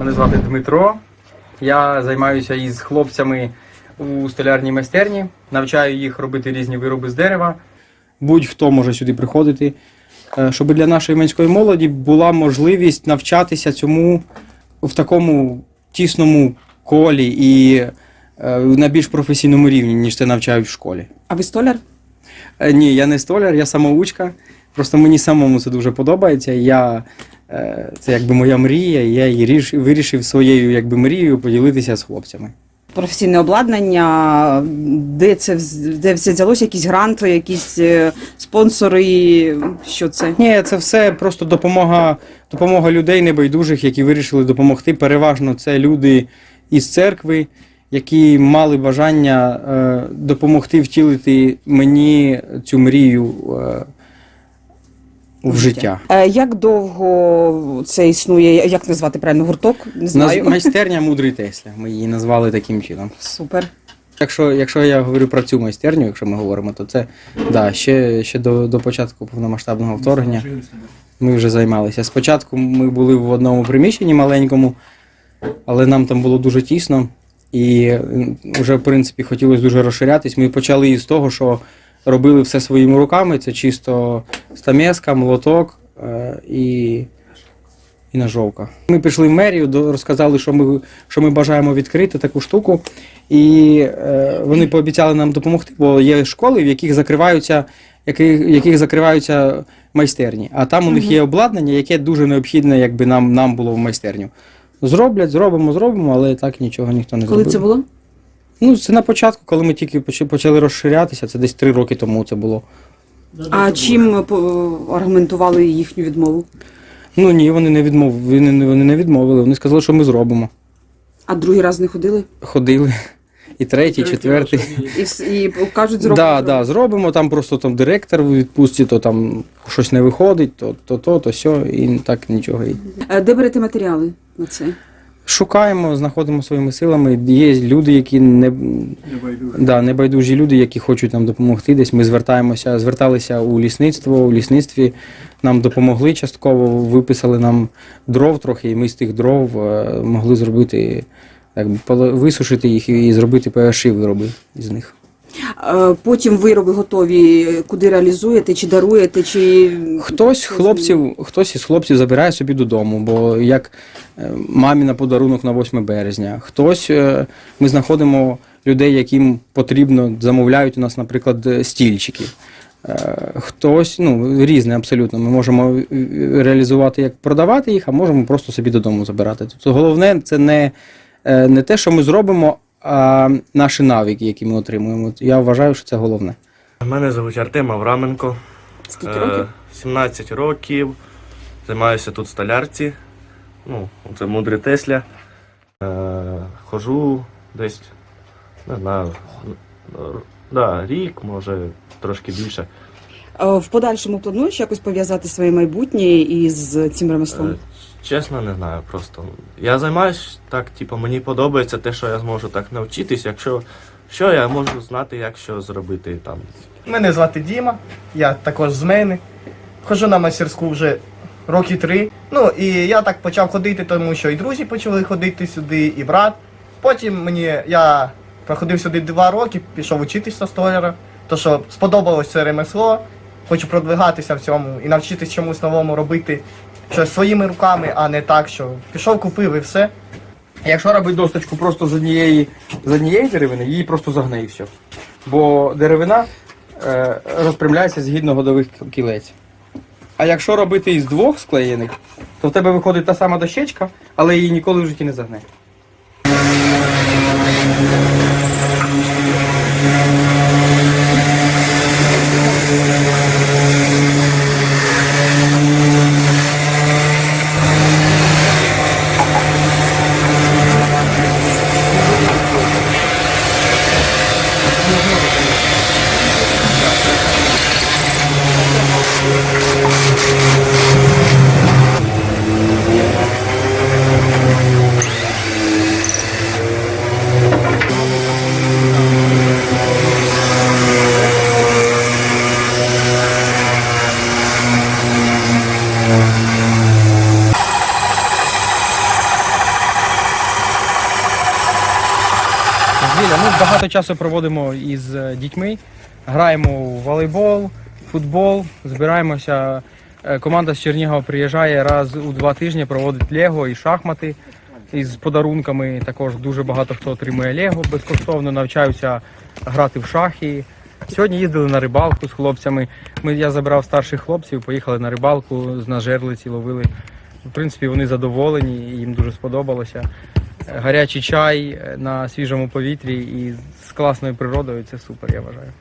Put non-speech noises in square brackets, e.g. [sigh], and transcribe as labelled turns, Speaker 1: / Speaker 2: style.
Speaker 1: Мене звати Дмитро. Я займаюся із хлопцями у столярній майстерні, навчаю їх робити різні вироби з дерева. Будь-хто може сюди приходити, е, щоб для нашої менської молоді була можливість навчатися цьому в такому тісному колі і е, на більш професійному рівні, ніж це навчають в школі.
Speaker 2: А ви столяр?
Speaker 1: Е, Ні, я не столяр, я самоучка. Просто мені самому це дуже подобається. Я, це якби моя мрія, і я її ріш, вирішив своєю якби, мрією поділитися з хлопцями.
Speaker 2: Професійне обладнання, де це де це взялося? Якісь гранти, якісь е, спонсори? Що це?
Speaker 1: Ні, це все просто допомога, допомога людей небайдужих, які вирішили допомогти. Переважно це люди із церкви, які мали бажання е, допомогти втілити мені цю мрію е, в життя.
Speaker 2: Е, Як довго це існує? Як назвати правильно гурток? Не
Speaker 1: Наз-
Speaker 2: знаю. [laughs]
Speaker 1: Майстерня мудрий Тесля. Ми її назвали таким чином.
Speaker 2: Супер.
Speaker 1: Якщо, якщо я говорю про цю майстерню, якщо ми говоримо, то це да, ще, ще до, до початку повномасштабного вторгнення ми вже займалися. Спочатку ми були в одному приміщенні маленькому, але нам там було дуже тісно. І м, вже, в принципі, хотілося дуже розширятись. Ми почали із того, що робили все своїми руками. Це чисто стамеска, молоток е, і, і ножовка. Ми пішли в мерію, розказали, що ми, що ми бажаємо відкрити таку штуку. І е, вони пообіцяли нам допомогти, бо є школи, в яких закриваються, яких, яких закриваються майстерні. А там у них є обладнання, яке дуже необхідне, якби нам, нам було в майстерню. Зроблять, зробимо, зробимо, але так нічого ніхто не зробив.
Speaker 2: Коли це було?
Speaker 1: Ну, це на початку, коли ми тільки почали розширятися, це десь три роки тому це було.
Speaker 2: А чим е, по- аргументували їхню відмову?
Speaker 1: Ну ні, вони не відмовили. Вони, не- вони не відмовили. Вони сказали, що ми зробимо.
Speaker 2: А другий раз не ходили?
Speaker 1: Ходили. І третій, і четвертий.
Speaker 2: І, вс- і кажуть, зробимо.
Speaker 1: Да, да, зробимо, там просто там директор у відпустці, то там щось не виходить, то то, то, то сьо, і так нічого. І
Speaker 2: Е, Де берете матеріали на це?
Speaker 1: Шукаємо, знаходимо своїми силами. Є люди, які не, да, небайдужі люди, які хочуть нам допомогти. Десь ми звертаємося, зверталися у лісництво, у лісництві нам допомогли частково, виписали нам дров трохи, і ми з тих дров е, могли зробити, так, висушити їх і зробити перші вироби з них.
Speaker 2: Е, Потім вироби готові, куди реалізуєте, чи даруєте, чи
Speaker 1: Хтось хлопців, хтось із хлопців забирає собі додому, бо як е, мамі на подарунок на 8 березня. Хтось е, ми знаходимо людей, яким потрібно, замовляють у нас, наприклад, стільчики. Хтось, ну, різне абсолютно. Ми можемо реалізувати, як продавати їх, а можемо просто собі додому забирати. Тобто головне це не, не те, що ми зробимо, а наші навики, які ми отримуємо. Я вважаю, що це головне.
Speaker 3: Мене звуть Артем Авраменко.
Speaker 2: скільки
Speaker 3: Е,
Speaker 2: років?
Speaker 3: 17 років. Займаюся тут в столярці. Ну, це мудрий Тесля. Е, Хожу десь, не знаю, да, рік, може трошки більше.
Speaker 2: Е, В подальшому плануєш якось пов'язати своє майбутнє із цим ремеслом?
Speaker 3: Е, Чесно, не знаю. Просто я займаюсь так, типу, мені подобається те, що я зможу так навчитись. Якщо що, я можу знати, як що зробити там.
Speaker 4: Мене звати Діма, я також з мене. Ходжу на майстерську вже роки три. Ну і я так почав ходити, тому що і друзі почали ходити сюди, і брат. Потім мені я проходив сюди два роки, пішов учитися столяра, то що сподобалось це ремесло, хочу продвигатися в цьому і навчитись чомусь новому робити щось своїми руками, а не так, що пішов, купив і все.
Speaker 1: Якщо робити досточку просто з однієї, з однієї деревини, її просто загне і все. Бо деревина е, розпрямляється згідно годових кілець. А якщо робити із двох склеєних, то в тебе виходить та сама дощечка, але її ніколи в житті не загне. Неділя. Ми багато часу проводимо із е, дітьми, граємо у волейбол, футбол, збираємося. Е, Команда з Чернігова приїжджає раз у два тижні, проводить Лего і шахмати із подарунками. Також дуже багато хто отримує Лего безкоштовно, навчаються грати в шахи. Сьогодні їздили на рибалку з хлопцями. Ми, я забрав старших хлопців, поїхали на рибалку, на жерлиці ловили. В принципі, вони задоволені, їм дуже сподобалося. Гарячий чай е, на свіжому повітрі і з класною природою. Це супер, я вважаю.